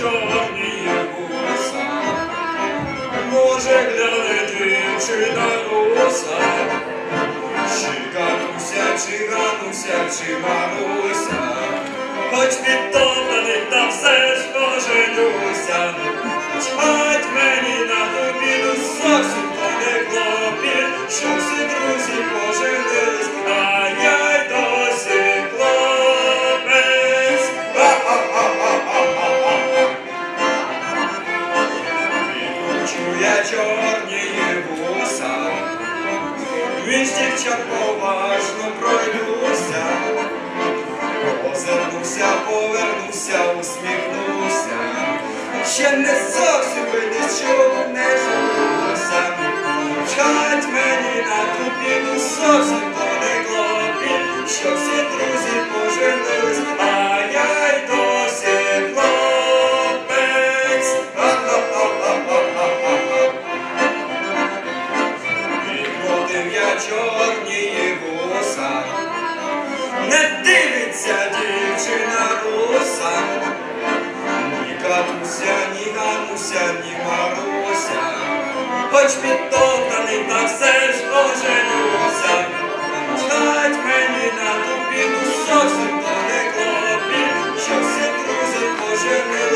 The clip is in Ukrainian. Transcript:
чорні є вуса, може глянути чи на руса, чи катуся, чи гануся, чи мануся, хоч підтоплений, та все ж поженюся, чмать мені на тобі, дусок, сутко не клопіт, що Відкручу я чорні вуса, між дівчат поважно пройдуся, озирнуся, повернуся, усміхнуся, ще не зовсім видно, що не живуся, Чхать мені на ту зовсім то не клопіт, що чорні вуса, не дивиться дівчина руса, ні катуся, ні гануся, ні маруся, хоч підтоптаний та все ж поженюся, знать мені на тупіну, зовсім то не клопі, що всі друзі поженили.